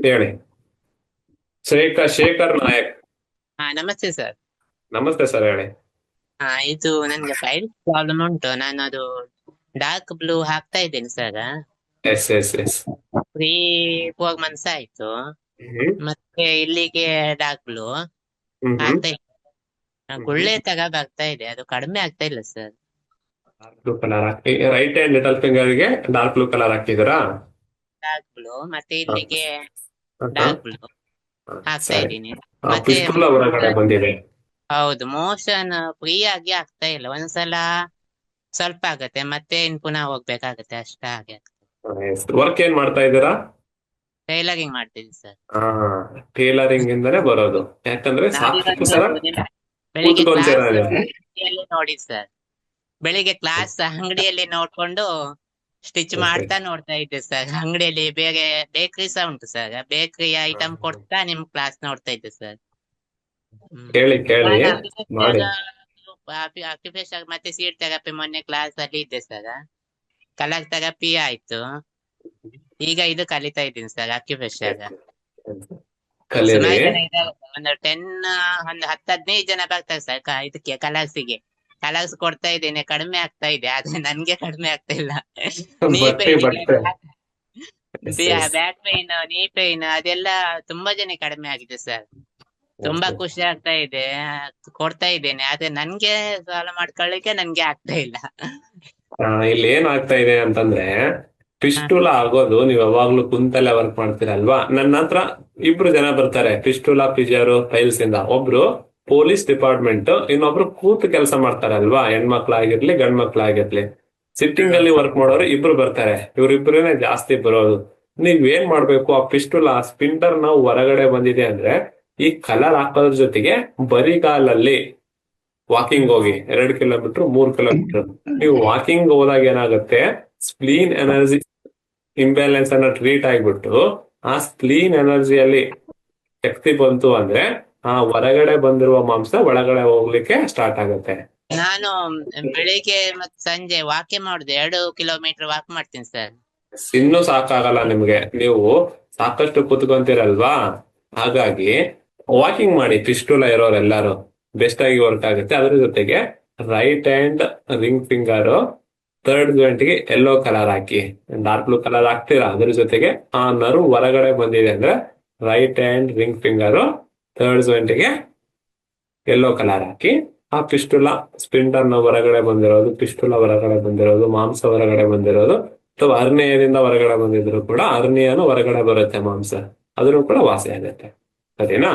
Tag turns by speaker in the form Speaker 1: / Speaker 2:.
Speaker 1: ಹೇಳಿ. ಶೇಖರ್ ಶೇಖರ್ ನಾಯಕ್.
Speaker 2: ಹಾ ನಮಸ್ತೆ ಸರ್.
Speaker 1: ನಮಸ್ತೆ ಸರ್ ಹೇಳಿ.
Speaker 2: ಹಾ ಇದು ನನ್ಗೆ ಫೈಲ್ ಪ್ರಾಬ್ಲಮ್ ಉಂಟು. ನಾನು ಅದು ಡಾರ್ಕ್ ಬ್ಲೂ ಹಾಕ್ತಾ ಇದ್ದೇನೆ sir.
Speaker 1: Yes yes yes
Speaker 2: three four months ಆಯ್ತು. ಮತ್ತೆ ಇಲ್ಲಿಗೆ ಡಾರ್ಕ್ ಬ್ಲೂ ಹಾಕ್ತಾ ಆ, ಗುಳ್ಳೆ ತಗ ಬರ್ತಾ ಇದೆ. ಅದು ಕಡಿಮೆ ಆಗ್ತಾ ಇಲ್ಲ ಸರ್.
Speaker 1: ಬ್ಲೂ ಕಲರ್ ಹಾಕಿ ರೈಟ್ ಹ್ಯಾಂಡ್ ಲಿಟಲ್ ಫಿಂಗರ್ಗೆ ಡಾರ್ಕ್ ಬ್ಲೂ ಕಲರ್ ಹಾಕಿದಿರಾ
Speaker 2: ಡಾರ್ಕ್ ಬ್ಲೂ ಮತ್ತೆ ಇಲ್ಲಿಗೆ ಡಾರ್ಕ್ ಬ್ಲೂ ಮತ್ತೆ
Speaker 1: ಹೊರಗಡೆ ಬಂದಿದೆ.
Speaker 2: ಹೌದು ಮೋಷನ್ ಫ್ರೀ ಆಗಿ ಆಗ್ತಾ ಇಲ್ಲ. ಒಂದ್ಸಲ ಸ್ವಲ್ಪ ಆಗತ್ತೆ ಮತ್ತೆ ಇನ್ ಪುನಃ ಹೋಗ್ಬೇಕಾಗತ್ತೆ ಅಷ್ಟ ಹಾಗೆ
Speaker 1: ವರ್ಕ್ ಏನ್ ಮಾಡ್ತಾ ಇದ್ದೀರಾ?
Speaker 2: ಟೈಲರಿಂಗ್ ಮಾಡ್ತೀವಿ ಸರ್.
Speaker 1: ಹಾ ಟೇಲರಿಂಗ್ ಇಂದಾನೆ ಬರೋದು. ಯಾಕಂದ್ರೆ ಸಾಕಷ್ಟು ಸಲ
Speaker 2: ಬೆಳಿಗ್ಗೆ
Speaker 1: ಕೂತ್ಕೊಂತೀರಾ ನೀವು?
Speaker 2: ಅಂಗಡಿಯಲ್ಲಿ ನೋಡಿ ಸರ್. ಬೆಳಿಗ್ಗೆ ಕ್ಲಾಸ್ ಅಂಗಡಿಯಲ್ಲಿ ನೋಡ್ಕೊಂಡು ಸ್ಟಿಚ್. ಮಾಡ್ತಾ ನೋಡ್ತಾ ಇದ್ದೆ ಸರ್ ಅಂಗಡಿಯಲ್ಲಿ ಬೇರೆ ಬೇಕರಿ ಸಹ ಉಂಟು ಸರ್ ಬೇಕರಿ ಐಟಮ್. ಕೊಡ್ತಾ ನಿಮ್ ಕ್ಲಾಸ್ ನೋಡ್ತಾ ಇದ್ದೆ ಸರ್
Speaker 1: ಕೇಳಿ ಕೇಳಿ.
Speaker 2: ಆಕ್ಯುಪೇಷನ್ ಮತ್ತೆ ಸೀಟ್ ಥೆರಪಿ ಮೊನ್ನೆ ಕ್ಲಾಸ್ ಅಲ್ಲಿ ಇದ್ದೆ ಸರ್ ಕಲರ್ ಥೆರಪಿ ಆಯ್ತು. ಈಗ ಇದು ಕಲಿತಾ ಇದ್ದೀನಿ ಸರ್ ಆಕ್ಯುಪೇಷನ್
Speaker 1: ಕಲೀರಿ.
Speaker 2: ಒಂದು ಟೆನ್ ಒಂದು ಹತ್ತು ಹದಿನೈದು ಜನ ಬರ್ತಾರೆ ಸರ್ ಇದಕ್ಕೆ ಕಲರ್ಸಿಗೆ ಕಲರ್ಸ್ ಕೊಡ್ತಾ ಇದ್ದೇನೆ ಕಡಿಮೆ ಆಗ್ತಾ ಇದೆ ಆದ್ರೆ ನನ್ಗೆ ಕಡಿಮೆ ಆಗ್ತಾ ಇಲ್ಲ. ಬ್ಯಾಕ್ ಪೈನ್ ನೀ ಪೈನ್ ಅದೆಲ್ಲ ತುಂಬಾ ಜನ ಕಡಿಮೆ ಆಗಿದೆ ಸರ್. ತುಂಬಾ ಖುಷಿ ಆಗ್ತಾ ಇದೆ ಕೊಡ್ತಾ ಇದ್ದೇನೆ ಆದ್ರೆ ನನ್ಗೆ ಸಾಲ ಮಾಡ್ಕೊಳ್ಳಿಕ್ಕೆ ನನ್ಗೆ ಆಗ್ತಾ ಇಲ್ಲ.
Speaker 1: ಇಲ್ಲಿ ಏನ್ ಆಗ್ತಾ ಇದೆ ಅಂತಂದ್ರೆ ಪಿಸ್ಟೂಲ ಆಗೋದು ನೀವು ಯಾವಾಗ್ಲೂ ಕುಂತಲ್ಲೇ ವರ್ಕ್ ಮಾಡ್ತೀರಲ್ವಾ? ನನ್ನ ಹತ್ರ ಇಬ್ರು ಜನ ಬರ್ತಾರೆ ಪಿಸ್ಟೂಲ ಪಿಜರು ಫೈಲ್ಸ್ ಇಂದ. ಒಬ್ರು ಪೊಲೀಸ್ ಡಿಪಾರ್ಟ್ಮೆಂಟ್ ಇನ್ನೊಬ್ರು ಕೂತು ಕೆಲಸ ಮಾಡ್ತಾರಲ್ವಾ? ಹೆಣ್ಮಕ್ಳಾಗಿರ್ಲಿ ಗಂಡ್ ಮಕ್ಳಾಗಿರ್ಲಿ ಸಿಟ್ಟಿಂಗ್ ಅಲ್ಲಿ ವರ್ಕ್ ಮಾಡೋರು ಇಬ್ರು ಬರ್ತಾರೆ. ಇವ್ರಿಬ್ರೇನೆ ಜಾಸ್ತಿ ಬರೋದು. ನೀವ್ ಏನ್ ಮಾಡ್ಬೇಕು? ಆ ಪಿಸ್ಟೂಲ ಸ್ಪಿಂಟರ್ ನಾವು ಹೊರಗಡೆ ಬಂದಿದೆ ಅಂದ್ರೆ, ಈ ಕಲರ್ ಹಾಕೋದ್ರ ಜೊತೆಗೆ ಬರಿಗಾಲಲ್ಲಿ ವಾಕಿಂಗ್ ಹೋಗಿ. ಎರಡು ಕಿಲೋಮೀಟರ್, ಮೂರ್ ಕಿಲೋಮೀಟರ್. ನೀವು ವಾಕಿಂಗ್ ಹೋದಾಗ ಏನಾಗುತ್ತೆ? ಸ್ಪ್ಲೀನ್ ಎನರ್ಜಿ ಇಂಬ್ಯಾಲೆನ್ಸ್ ಅನ್ನ ಟ್ರೀಟ್ ಆಗಿಬಿಟ್ಟು, ಆ ಸ್ಪ್ಲೀನ್ ಎನರ್ಜಿಯಲ್ಲಿ ಶಕ್ತಿ ಬಂತು ಅಂದ್ರೆ ಆ ಹೊರಗಡೆ ಬಂದಿರುವ ಮಾಂಸ ಒಳಗಡೆ ಹೋಗ್ಲಿಕ್ಕೆ ಸ್ಟಾರ್ಟ್ ಆಗುತ್ತೆ.
Speaker 2: ನಾನು ಬೆಳಿಗ್ಗೆ ಮತ್ತೆ ಸಂಜೆ ವಾಕ್ ಮಾಡುದು ಎರಡು ಕಿಲೋಮೀಟರ್ ವಾಕ್ ಮಾಡ್ತೀನಿ ಸರ್
Speaker 1: ಇನ್ನು ಸಾಕಾಗಲ್ಲ ನಿಮ್ಗೆ. ನೀವು ಸಾಕಷ್ಟು ಕೂತ್ಕೊಂತೀರಲ್ವಾ? ಹಾಗಾಗಿ ವಾಕಿಂಗ್ ಮಾಡಿ ಪಿಸ್ಟೂಲ ಇರೋರೆಲ್ಲಾರು ಬೆಸ್ಟ್ ಆಗಿ ವರ್ಕ್ ಆಗುತ್ತೆ. ಅದ್ರ ಜೊತೆಗೆ right hand ring finger third ಜಾಯಿಂಟ್ಗೆ yellow colour ಹಾಕಿ ಡಾರ್ಕ್ ಬ್ಲೂ ಕಲರ್ ಹಾಕ್ತೀರಾ? ಅದ್ರ ಜೊತೆಗೆ ಆ ನರು ಹೊರಗಡೆ ಬಂದಿದೆ ಅಂದ್ರೆ right hand ring finger third ಜಾಯಿಂಟ್ಗೆ yellow colour ಹಾಕಿ, ಆ ಪಿಸ್ಟುಲ ಸ್ಪಿಂಟರ್ನ ಹೊರಗಡೆ ಬಂದಿರೋದು ಪಿಸ್ಟುಲ ಹೊರಗಡೆ ಬಂದಿರೋದು, ಮಾಂಸ ಹೊರಗಡೆ ಬಂದಿರೋದು, ಅಥವಾ ಅರ್ನೇಯದಿಂದ ಹೊರಗಡೆ ಬಂದಿದ್ರು ಕೂಡ ಅರ್ನೇಯನು ಹೊರಗಡೆ ಬರುತ್ತೆ ಮಾಂಸ. ಅದನ್ನು ಕೂಡ ವಾಸಿ ಆಗುತ್ತೆ. ಸರಿನಾ?